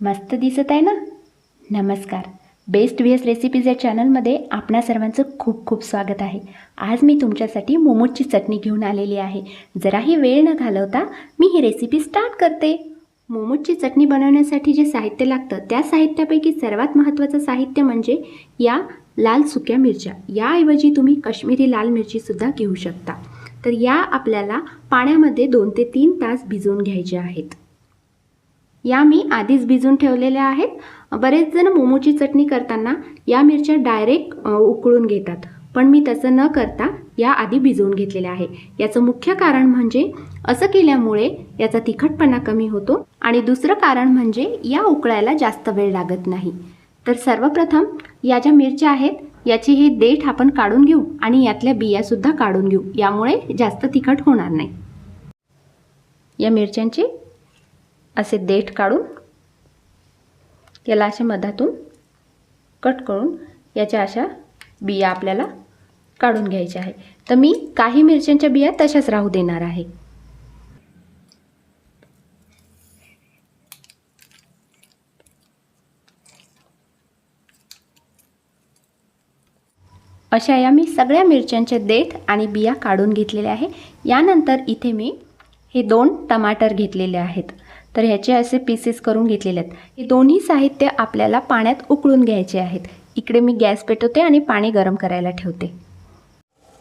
मस्त दिसत आहे ना? नमस्कार. बेस्ट व्ही एस रेसिपीज या चॅनलमध्ये आपणा सर्वांचं खूप खूप स्वागत आहे. आज मी तुमच्यासाठी मोमोजची चटणी घेऊन आलेली आहे. जराही वेळ न घालवता मी ही रेसिपी स्टार्ट करते. मोमोजची चटणी बनवण्यासाठी जे साहित्य लागतं त्या साहित्यापैकी सर्वात महत्त्वाचं साहित्य म्हणजे या लाल सुक्या मिरच्या. याऐवजी तुम्ही काश्मीरी लाल मिरचीसुद्धा घेऊ शकता. तर या आपल्याला पाण्यामध्ये दोन ते तीन तास भिजवून घ्यायच्या आहेत. या मी आधीच भिजून ठेवलेल्या आहेत. बरेच जण मोमोची चटणी करताना या मिरच्या डायरेक्ट उकळून घेतात. पण मी तसं न करता या आधी भिजवून घेतलेल्या आहे. याचं मुख्य कारण म्हणजे असं केल्यामुळे याचा तिखटपणा कमी होतो आणि दुसरं कारण म्हणजे या उकळायला जास्त वेळ लागत नाही. तर सर्वप्रथम या ज्या मिरच्या आहेत याची ही देठ आपण काढून घेऊ आणि यातल्या बियासुद्धा काढून घेऊ. यामुळे जास्त तिखट होणार नाही. या मिरच्यांची असे देठ काढून याला अशा मधातून कट करून याच्या अशा बिया आपल्याला काढून घ्यायच्या आहे. तर मी काही मिरच्यांच्या बिया तशाच राहू देणार आहे. अशा या मी सगळ्या मिरच्यांचे देठ आणि बिया काढून घेतलेल्या आहे. यानंतर इथे मी हे दोन टमाटर घेतलेले आहेत. तर ह्याचे असे पीसेस करून घेतलेले आहेत. हे दोन्ही साहित्य आपल्याला पाण्यात उकळून घ्यायचे आहेत. इकडे मी गॅस पेटवते आणि पाणी गरम करायला ठेवते.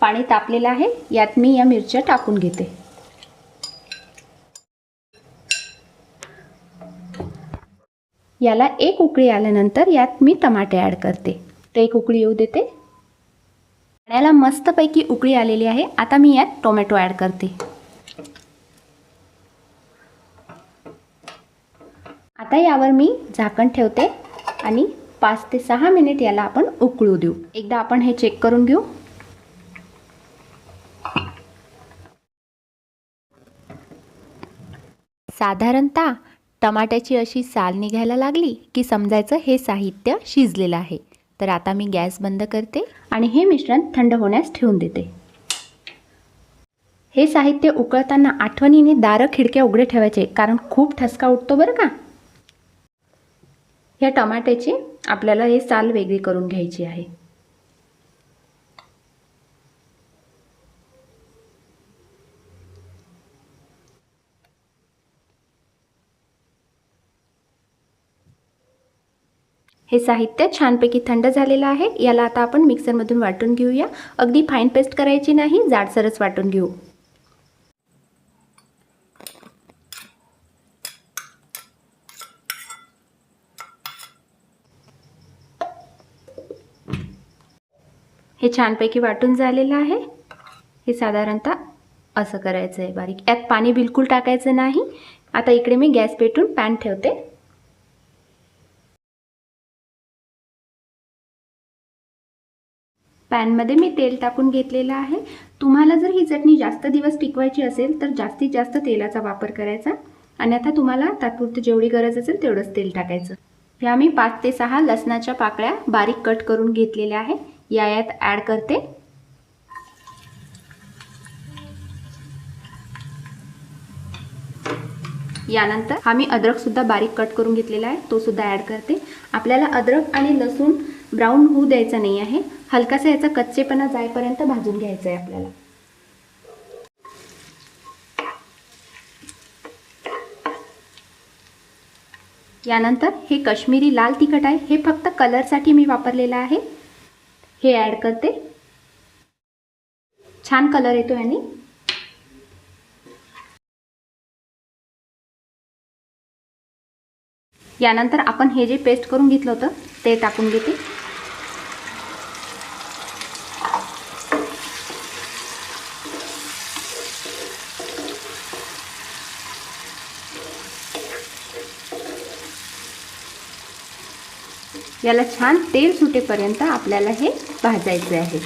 पाणी तापलेलं आहे. यात मी या मिरच्या टाकून घेते. याला एक उकळी आल्यानंतर यात मी टमाटे ॲड करते. तर एक उकळी येऊ देते. पाण्याला मस्तपैकी उकळी आलेली आहे. आता मी यात टोमॅटो ॲड करते. आता यावर मी झाकण ठेवते आणि पाच ते सहा मिनिट याला आपण उकळू देऊ. एकदा आपण हे चेक करून घेऊ. साधारणतः टमाट्याची अशी साल निघायला लागली की समजायचं हे साहित्य शिजलेलं आहे. तर आता मी गॅस बंद करते आणि हे मिश्रण थंड होण्यास ठेवून देते. हे साहित्य उकळताना आठवणीने दारं खिडक्या उघडे ठेवायचे कारण खूप ठसका उठतो बरं का? ह्या टमाट्याची आपल्याला हे साल वेगळी करून घ्यायची आहे. हे साहित्य छानपैकी थंड झालेलं आहे. याला आता आपण मिक्सरमधून वाटून घेऊया. अगदी फाईन पेस्ट करायची नाही जाडसरच वाटून घेऊ. हे छानपैकी वाटून झालेलं आहे. हे साधारणतः असं करायचं आहे बारीक. यात पाणी बिलकुल टाकायचं नाही. आता इकडे मी गॅस पेटून पॅन ठेवते. पॅनमध्ये मी तेल टाकून घेतलेलं आहे. तुम्हाला जर ही चटणी जास्त दिवस टिकवायची असेल तर जास्तीत जास्त तेलाचा वापर करायचा. आणि आता तुम्हाला तात्पुरती जेवढी गरज असेल तेवढंच तेल टाकायचं. ह्या मी पाच ते सहा लसणाच्या पाकळ्या बारीक कट करून घेतलेल्या आहे. या यात ॲड करते. यानंतर हा मी अद्रकसुद्धा बारीक कट करून घेतलेला आहे. तो सुद्धा ॲड करते. आपल्याला अद्रक आणि लसूण ब्राऊन होऊ द्यायचा नाही आहे. हलकासा याचा कच्चेपणा जायपर्यंत भाजून घ्यायचा आहे आपल्याला. यानंतर हे कश्मीरी लाल तिखट आहे. हे फक्त कलरसाठी मी वापरलेलं आहे. हे ॲड करते. छान कलर येतो याने यानंतर आपण हे जे पेस्ट करून घेतलं होतं ते टाकून घेते. याला छान तेल सुटेपर्यंत आपल्याला हे भाजायचे आहे.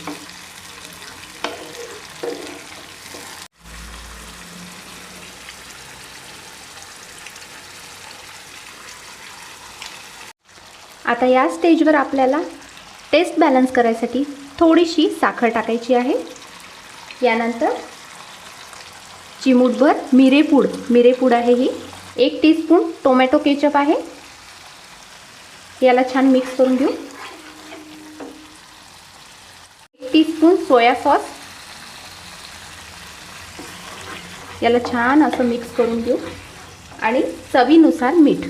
आता या स्टेजवर आपल्याला टेस्ट बॅलन्स करायसाठी थोडीशी साखर टाकायची आहे. यानंतर चिमूटभर मिरेपूड मिरेपूड आहे ही. एक टीस्पून टोमॅटो केचप आहे. याला छान मिक्स करून घेऊ. एक टीस्पून सोया सॉस याला छान असं मिक्स करून घेऊ. आणि चवीनुसार मीठ.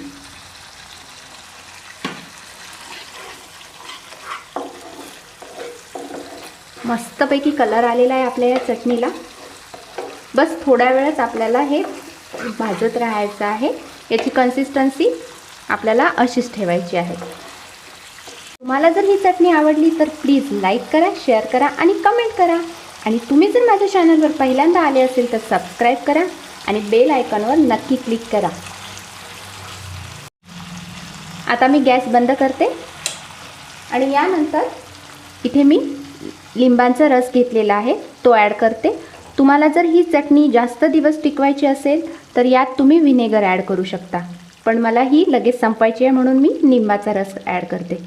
मस्तपैकी कलर आलेला आहे आपल्या या चटणीला. बस थोड्या वेळच आपल्याला हे भाजत राहायचं आहे. याची कन्सिस्टन्सी आपल्याला अशीच ठेवायची आहे तुम्हाला जर ही चटणी आवडली तर प्लीज लाईक करा शेअर करा आणि कमेंट करा. आणि तुम्ही जर माझ्या चॅनलवर पहिल्यांदा आले असेल तर सबस्क्राईब करा आणि बेल आयकॉनवर नक्की क्लिक करा. आता मी गॅस बंद करते. आणि यानंतर इथे मी लिंबांचा रस घेतलेला आहे तो ॲड करते. तुम्हाला जर ही चटणी जास्त दिवस टिकवायची असेल तर यात तुम्ही व्हिनेगर ॲड करू शकता. पण मला ही लगेच संपवायची आहे म्हणून मी निंबाचा रस ॲड करते.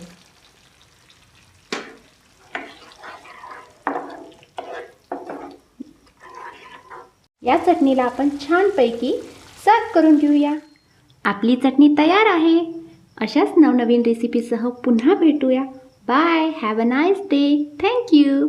या चटणीला आपण छानपैकी सर्व करून घेऊया. आपली चटणी तयार आहे. अशाच नवनवीन रेसिपीसह पुन्हा भेटूया. Bye have a nice day thank you